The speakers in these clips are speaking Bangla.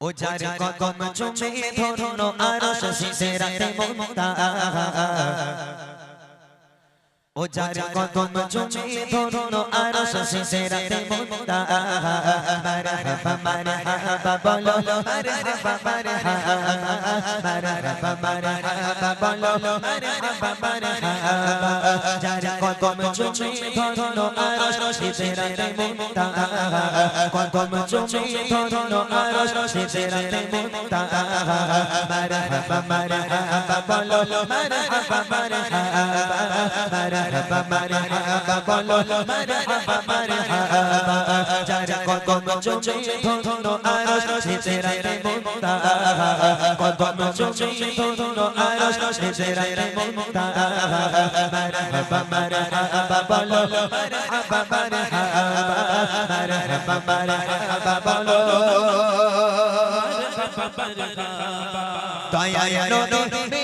ও যার কদম চুমে ধরনো আরও শশী রাতে মমতা। ও যার কদম চুমে ধরনো আরও শশী রাতে মমতা মারহাবা মারহাবা বলো মারহাবা মারহাবা মারহাবা মারহাবা বলো মারহাবা মারহাবা যার কদম চুমে ধরনো আরও শশী রাতে মমতা কদম চুমে ধরনো আরও শশী রাতে মমতা মারহাবা মারহাবা বলো মারহাবা মারহাবা মারহাবা মারহাবা বলো মারহাবা মারহাবা যার কদম চুমে ধরনো আরও শশী রাতে কদম চুমে ধরনো আরও শশী রাতে মারহাবা মারহাবা বলো মারহাবা মারহাবা মারহাবা মারহাবা বলো দয়া নবী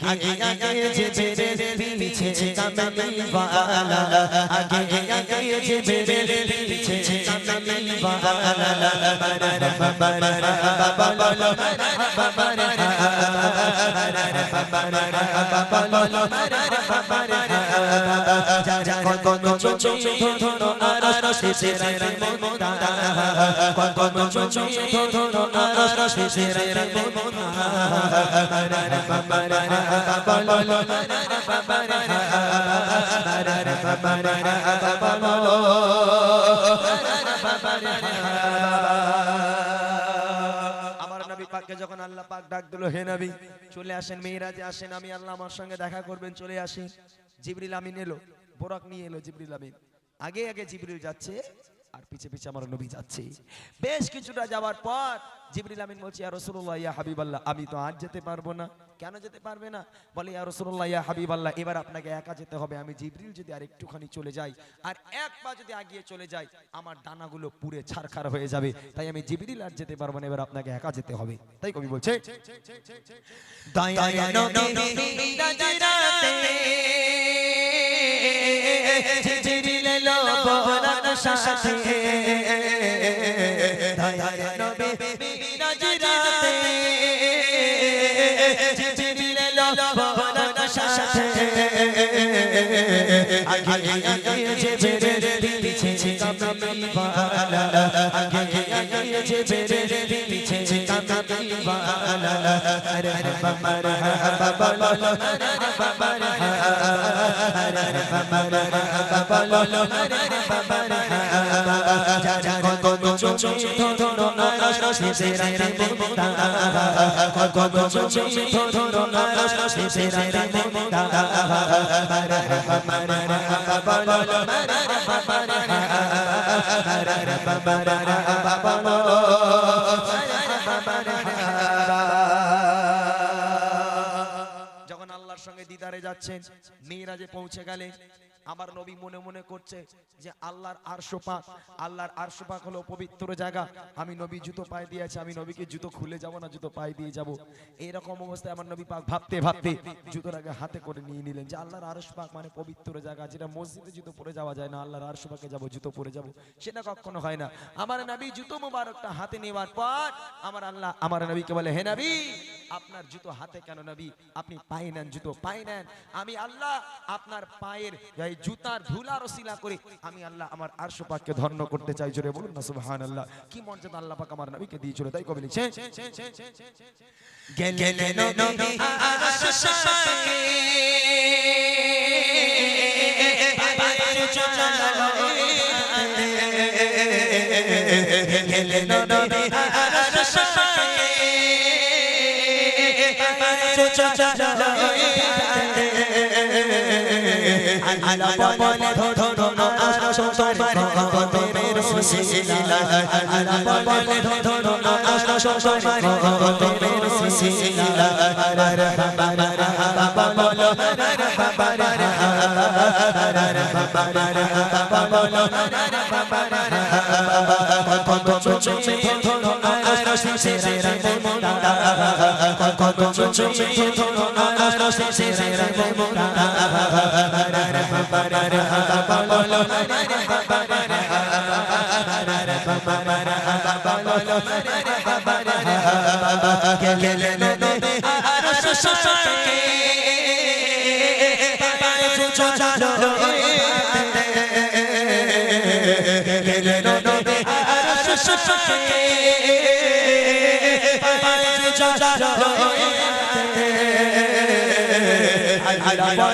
আগে আগে জিবরিল পিছে কামলি ওয়ালা আগে আগে জিবরিল পিছে কামলি ওয়ালা মারহাবা মারহাবা বলো মারহাবা মারহাবা মারহাবা বলো মারহাবা মারহাবা যারা পাককে যখন আল্লাহ পাক ডাক দিল, হে নবী, চলে আসেন, মেয়েরাজে আসেন, আমি আল্লাহ আমার সঙ্গে দেখা করবেন, চলে আসি। জিবরিল আমিন এলো, বোরাক নিয়ে এলো, জিবরিল আমিন। আগে আগে জিবরিল যাচ্ছে আর পিছে পিছে আমার নবী যাচ্ছে। বেশ কিছুটা যাওয়ার পর জিবরিল আমিন বলছে, ইয়া রাসূলুল্লাহ, ইয়া হাবিবাল্লাহ, আমি তো আজ যেতে পারব না। কেন যেতে পারবে না? বলে, ইয়া রাসূলুল্লাহ, ইয়া হাবিবাল্লাহ, এবার আপনাকে একা যেতে হবে। আমি জিবরিল যদি আর একটুখানি চলে যাই, আর এক পা যদি আগিয়ে চলে যাই, আমার ডানাগুলো পুড়ে ছারখার হয়ে যাবে। তাই আমি জিবরিল আর যেতে পারব না, এবার আপনাকে একা যেতে হবে। তাই কবি বলছে সাথে। দয়া নবী মিরাজের রাতে জিবরিল এলো সাথে। আগে আগে জিবরিল পিছে কামলি ওয়ালা আগে আগে জিবরিল পিছে কামলি ওয়ালা মারহাবা মারহাবা বলো। মারহাবা মারহাবা মারহাবা বলো। মারহাবা মারহাবা যখন আল্লাহর সঙ্গে দিদারে যাচ্ছেন মেয়েরাজে পৌঁছে গেলে আমার নবী মনে মনে করছে যে আল্লাহর আরশো পাক আল্লাহর আরশো হলো পবিত্র জায়গা। আমি নবী জুতো পায়ে দিয়েছি আমি নবীকে জুতো খুলে যাব না, জুতো পায়ে দিয়ে যাব। এইরকম অবস্থায় আমার নবী পাক ভাবতে ভাবতে জুতোর আগে হাতে করে নিয়ে নিলেন যে আল্লাহর আরশ পাক মানে পবিত্র জায়গা, যেটা মসজিদে জুতো পরে যাওয়া যায় না, আল্লাহর আরশো পাকে যাব, জুতো পরে যাব। সেটা কখনো হয় না। আমার নবী জুতো মোবারকটা হাতে নেওয়ার পর আমার আল্লাহ, আমার নবীকে বলে, হে নবী আপনার জুতো হাতে কেন নবী? আপনি পায়ে নেন জুতো পায়ে নেন। আমি আল্লাহ আপনার পায়ের এই জুতার ধুলার ওসিলা করে। আমি আল্লাহ আমার আরশ পাককে ধন্য করতে চাই জোরে বলুন না সুবহানাল্লাহ। কি মর্যাদা আল্লাহ পাক আমার নবীকে দিয়েছিল তাই কবি লিখছে? গেলে নবী আরশ চলালো গেলে নবী বলে ধরো আরশ তোমার কদমের সুশীলা আল্লাহ বলে ধরো আরশ তোমার কদমের সুশীলা মারহাবা মারহাবা বলো মারহাবা মারহাবা বলো কত চুচে ধরো আর শেষে রাতে মোরা কত চুচে ধরো আর শেষে রাতে মোরা বলো গেলে নদী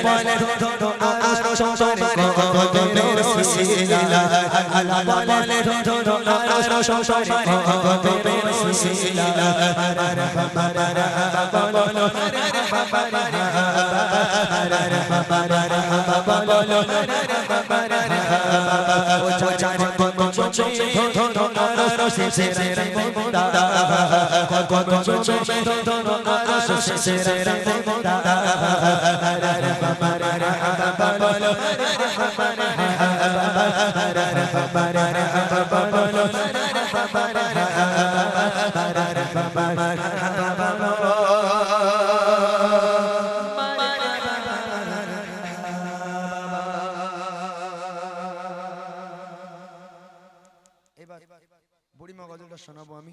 বলে ধরো আর সংসারে কতদের সুশীলা বলে ধরো আর সংসারে কতদের সুশীলা বলো ধরো আর শেষে রে মোরা কত চোচে ধরো আর শেষে রে মোরা এবার বুড়িমা গজলটা শোনাবো আমি।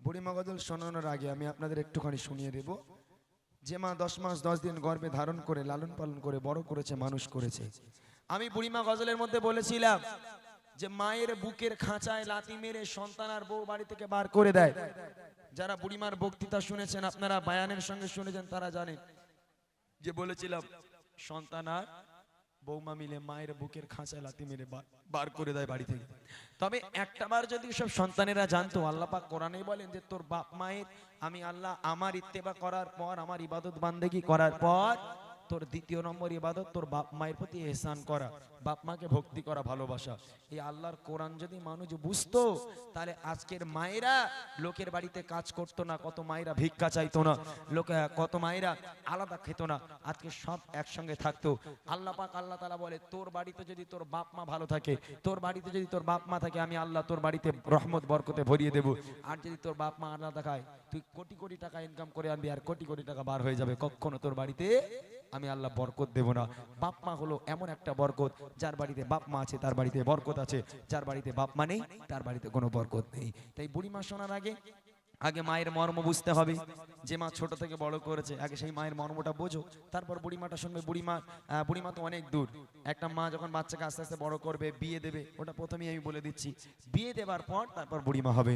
বুড়িমা গজল শোনানোর আগে আমি আপনাদের একটুখানি শুনিয়ে দেব। যে মা দশ মাস দশ দিন গর্ভে ধারণ করে, লালন পালন করে, বড় করেছে, মানুষ করেছে। আমি বুড়িমা গজলের মধ্যে বলেছিলাম যে মায়ের বুকের খাঁচায় লাতি মেরে সন্তান আর বউ বাড়ি থেকে বার করে দেয়। যারা বুড়িমার বক্তৃতা শুনেছেন, আপনারা বায়ানের সঙ্গে শুনেছেন, তারা জানেন যে বলেছিলাম, সন্তান আর বৌমা মিলে, মায়ের বুকের খাঁচায় লাতি মেরে বার- করে দেয় বাড়ি থেকে। তবে একটা বার যদি সব সন্তানেরা জানতো, আল্লাহ পাক কোরআনেই বলেন যে, তোর বাপ মায়ের, আমি আল্লাহ আমার ইত্তেবা করার পর, আমার ইবাদত বান্দেগি করার পর তোর দ্বিতীয় নম্বর ইবাদত তোর বাপ মায়ের প্রতি এহসান করা, বাপ মাকে ভক্তি করা, ভালোবাসা। এই আল্লাহর কোরআন যদি মানুষ বুঝতো, তাহলে আজকের মায়েরা লোকের বাড়িতে কাজ করতো না, কত মায়েরা ভিক্ষা চাইতো না, লোকে কত মায়েরা আলাদা খেত না, আজকে সব একসঙ্গে থাকতো। আল্লাহ পাক আল্লাহ তালা বলে, তোর বাড়িতে যদি তোর বাপ মা ভালো থাকে, তোর বাড়িতে যদি তোর বাপ মা থাকে, আমি আল্লাহ তোর বাড়িতে রহমত, বরকতে ভরিয়ে দেবো। আর যদি তোর বাপ মা আলাদা খায়, তুই কোটি কোটি টাকা ইনকাম করে আনবি, আর কোটি কোটি টাকা বার হয়ে যাবে, কখনো তোর বাড়িতে আমি আল্লাহ বরকত দেব না। বাপ মা হলো এমন একটা বরকত, যার বাড়িতে বাপ মা আছে, তার বাড়িতে বরকত আছে। যার বাড়িতে বাপ মা নেই, তার বাড়িতে কোনো বরকত নেই। তাই বুড়ি মা শোনার আগে আগে মায়ের মর্ম বুঝতে হবে। যে মা ছোট থেকে বড় করেছে, আগে সেই মায়ের মর্মটা বোঝো। তারপর বুড়িমাটা শুনবে বুড়িমা বুড়িমা তো অনেক দূর। একটা মা যখন বাচ্চাকে আস্তে আস্তে বড় করবে, বিয়ে দেবে, ওটা প্রথমেই আমি বলে দিচ্ছি। বিয়ে দেবার পর তারপর বুড়িমা হবে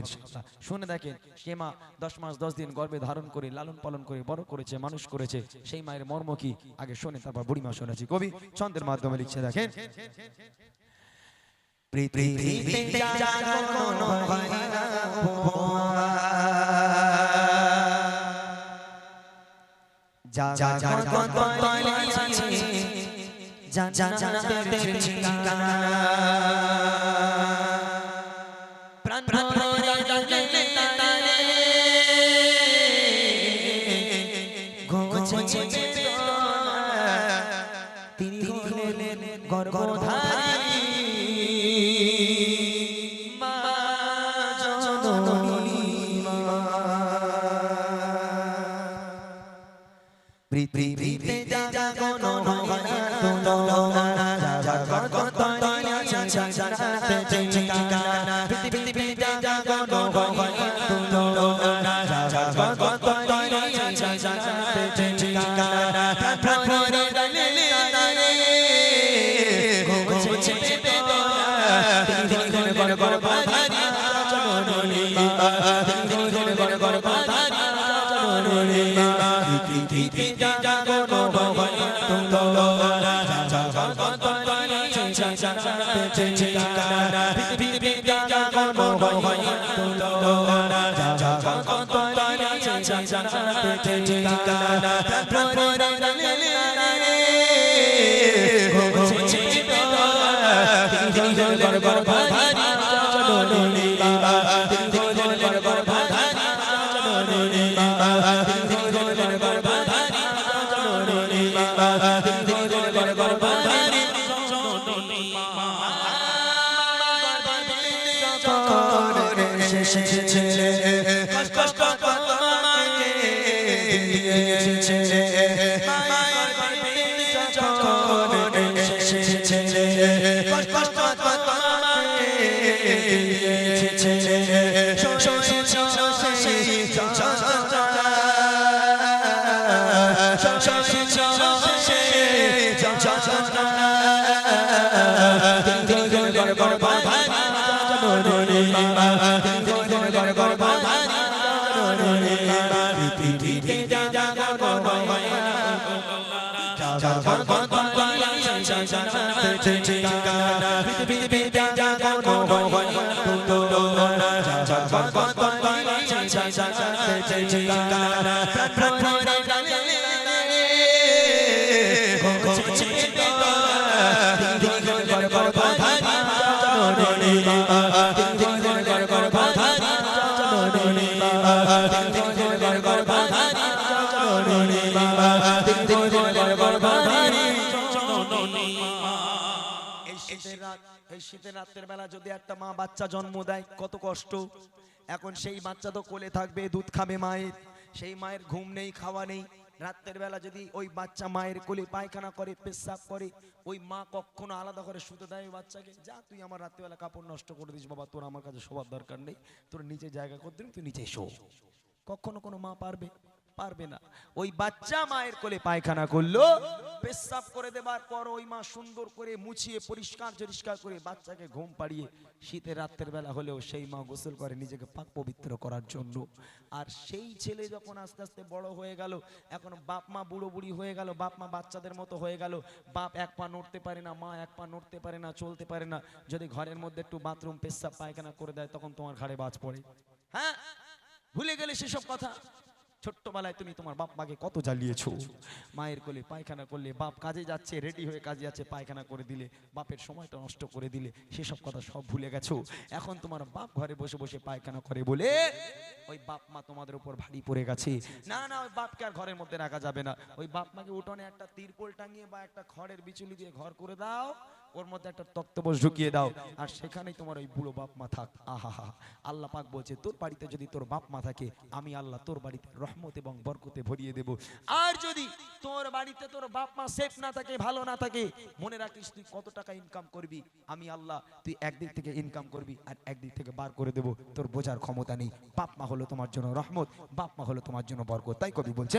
শুনে দেখেন সে মা দশ মাস, দশ দিন গর্ভে ধারণ করে, লালন পালন করে, বড় করেছে, মানুষ করেছে, সেই মায়ের মর্ম কি? আগে শোনে, তারপর বুড়িমা শোনাচ্ছি। কবি ছন্দের মাধ্যমে লিখছে, দেখেন। পৃথিবীতে জাগরণ হয় না আছে ঠিকানা প্রাণ তিনি হলেন গর্ভধারী তিনি কষ্ট দিয়েছে শীতের রাত এই শীতের রাতের বেলা যদি একটা মা বাচ্চা জন্ম দেয় কত কষ্ট। এখন সেই বাচ্চা তো কোলে থাকবে, দুধ খাবে মায়ের। সেই মায়ের ঘুম নেই, খাওয়া নেই। রাত্রের বেলা যদি ওই বাচ্চা মায়ের কোলে পায়খানা করে, পেশাব করে, ওই মা কখনো আলাদা করে শুতে দেয় ওই বাচ্চাকে? যা, তুই আমার রাত্রিবেলা কাপড় নষ্ট করে দিস, বাবা, তোর আমার কাছে শোবার দরকার নেই। তোর নিচে জায়গা করতে তুই নিচে শো। কখনো কোনো মা পারবে? পারবে না। ওই বাচ্চা মায়ের কোলে পায়খানা করল, পেশাব করে দেবার পর ওই মা সুন্দর করে মুছিয়ে পরিষ্কার পরিষ্কার করে বাচ্চাকে ঘুম পাড়িয়ে শীতের রাতের বেলা হলেও সেই মা গোসল করে নিজেকে পাক পবিত্র করার জন্য। আর সেই ছেলে যখন আস্তে আস্তে বড় হয়ে গেল, এখন বাপ মা বুড়ো বুড়ি হয়ে গেল, বাপ মা বাচ্চাদের মতো হয়ে গেল, বাপ এক পা নড়তে পারে না, মা এক পা নড়তে পারে না, চলতে পারে না, যদি ঘরের মধ্যে একটু বাথরুম, পেশাব, পায়খানা করে দেয়, তখন তোমার ঘাড়ে বাজ পড়ে। হ্যাঁ? ভুলে গেলে সেসব কথা? ছোট্টবেলায় তুমি তোমার বাপ মাকে কত জ্বালিয়েছো? মায়ের কোলে পায়খানা করলে বাপ কাজে যাচ্ছে, রেডি হয়ে কাজে যাচ্ছে, পায়খানা করে দিলে, বাপের সময়টা নষ্ট করে দিলে, সেসব কথা সব ভুলে গেছো? এখন তোমার বাপ ঘরে বসে বসে পায়খানা করে বলে, ওই বাপ মা তোমাদের উপর ভারী পড়ে গেছে। না না, ওই বাপকে আর ঘরের মধ্যে রাখা যাবে না। ওই বাপ মাকে উঠোনে একটা তিরপল টাঙিয়ে বা একটা খড়ের বিচুলি দিয়ে ঘর করে দাও। ওর মধ্যে একটা তক্তবোস ঢুকিয়ে দাও। আর সেখানেই তোমার ওই বুড়ো বাপ মা থাক। আহা আল্লাহ পাক বলছে, তোর বাড়িতে যদি তোর বাপ মা থাকে, আমি আল্লাহ তোর বাড়িতে রহমত এবং বরকতে ভরিয়ে দেব। আর যদি তোর বাড়িতে তোর বাপ মা সেফ না থাকে, ভালো না থাকে, মনে রাখিস তুই কত টাকা ইনকাম করবি? আমি আল্লাহ, তুই একদিক থেকে ইনকাম করবি আর একদিক থেকে বার করে দেব। তোর বোঝার ক্ষমতা নেই। বাপ মা হলো তোমার জন্য রহমত, বাপ মা হলো তোমার জন্য বরকত। তাই কবি বলছে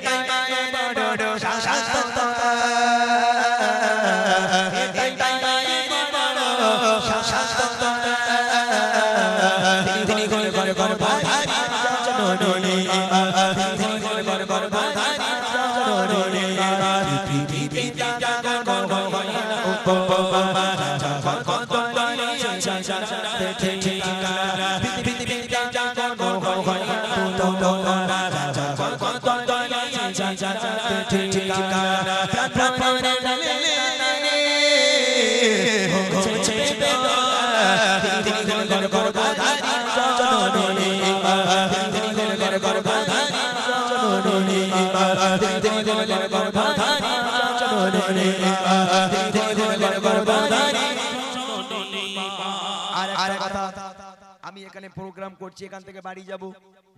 আমি এখানে প্রোগ্রাম করছি এখান থেকে বাড়ি যাব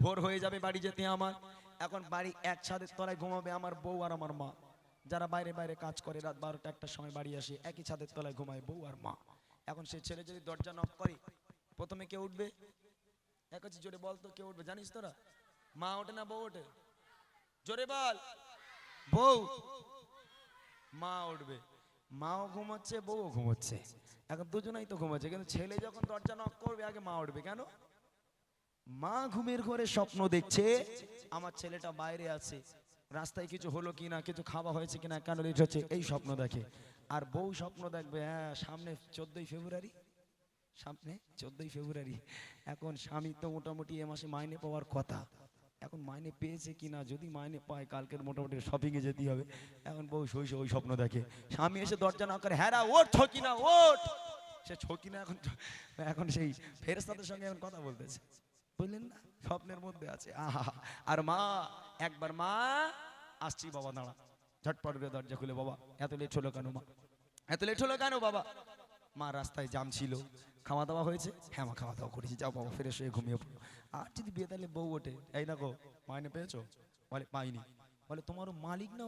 ভোর হয়ে যাবে বাড়ি যেতে আমার এখন বাড়ি এক ছাদের তলায় ঘুমাবে আমার বউ আর আমার মা যারা বাইরে বাইরে কাজ করে রাত বারোটা একটার সময় বাড়ি আসে একই ছাদের তলায় ঘুমায় বউ আর মা এখন সে ছেলে যদি দরজা নক করে প্রথমে কে উঠবে এক হচ্ছে জোরে বল তো কে উঠবে জানিস তোরা মা ওঠে না বউ ওঠে জোরে বল বউ মা উঠবে। মাও ঘুমাচ্ছে, বউও ঘুমাচ্ছে। এখন দুজনেই তো ঘুমাচ্ছে, কিন্তু ছেলে যখন দরজা নক করবে, আগে মা উঠবে কেন? মা ঘুমের ঘরে স্বপ্ন দেখছে, আমার ছেলেটা বাইরে আছে। রাস্তায় কিছু হলো কিনা, কিছু খাওয়া হয়েছে কিনা, কেন লেট হচ্ছে, এই স্বপ্ন দেখে। আর বউ স্বপ্ন দেখবে হ্যাঁ সামনে চোদ্দই ফেব্রুয়ারি, সামনে চোদ্দই ফেব্রুয়ারি। এখন স্বামী তো মোটামুটি এ মাসে মাইনে পাওয়ার কথা। এখন মাইনে পেয়েছে কি না যদি মাইনে পায় কালকের মোটামুটি শপিংয়ে যেতে হবে। এখন বউ শৈশব ওই স্বপ্ন দেখে। স্বামী এসে দরজা না করে হ্যাঁ রা, ওঠ ছকিনা ওঠ! সে ছকিনা এখন এখন সেই ফেরেস্তাদের সঙ্গে এখন কথা বলতেছে। বুঝলেন না স্বপ্নের মধ্যে আছে। আহা আর মা একবার মা আসছি বাবা দাঁড়া। ঝটপট করে দরজা খুলে বাবা এত লেট হলো কেন মা? এত লেট হলো কেন বাবা? মা রাস্তায় জাম ছিল। খাওয়া দাওয়া হয়েছে? হ্যাঁ মা খাওয়া দাওয়া করেছি। যাও বাবা ফিরে হয়ে ঘুমিয়ে পড়ো। আর যদি বিয়ে তাহলে বউ ওঠে। এই দেখো, মাইনে পেয়েছ? বলে, পাইনি। বলে তোমার মালিক না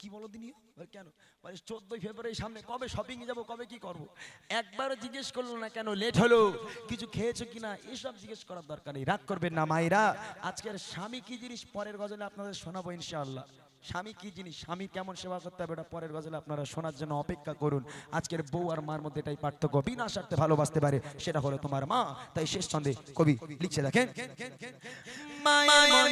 কি বলো দিনি? কেন? বলে, চোদ্দই ফেব্রুয়ারি সামনে কবে শপিং যাব, কবে কি করব? একবার জিজ্ঞেস করল না কেন লেট হলো? কিছু খেয়েছো কিনা এসব জিজ্ঞেস করার দরকার নেই। রাগ করবেন না, মায়েরা। আজকের স্বামী কি জিনিস পরের গজলে আপনাদের শোনাবো ইনশাআল্লাহ। স্বামী কি জিনিস? স্বামী কেমন সেবা করতে হবে এটা পরের গজলে আপনারা শোনার জন্য অপেক্ষা করুন। আজকের বউ আর মার মধ্যে এটাই পার্থক্য। বিনা স্বার্থে ভালোবাসতে পারে সেটা হলো তোমার মা। তাই শেষ ছন্দে কবি লিখছে দেখেন। মায়ের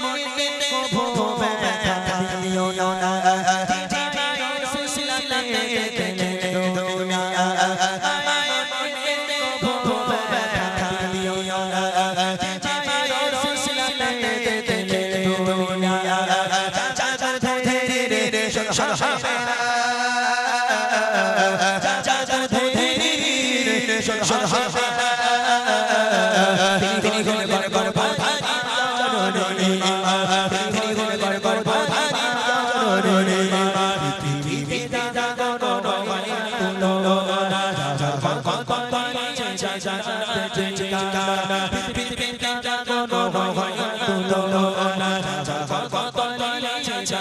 চা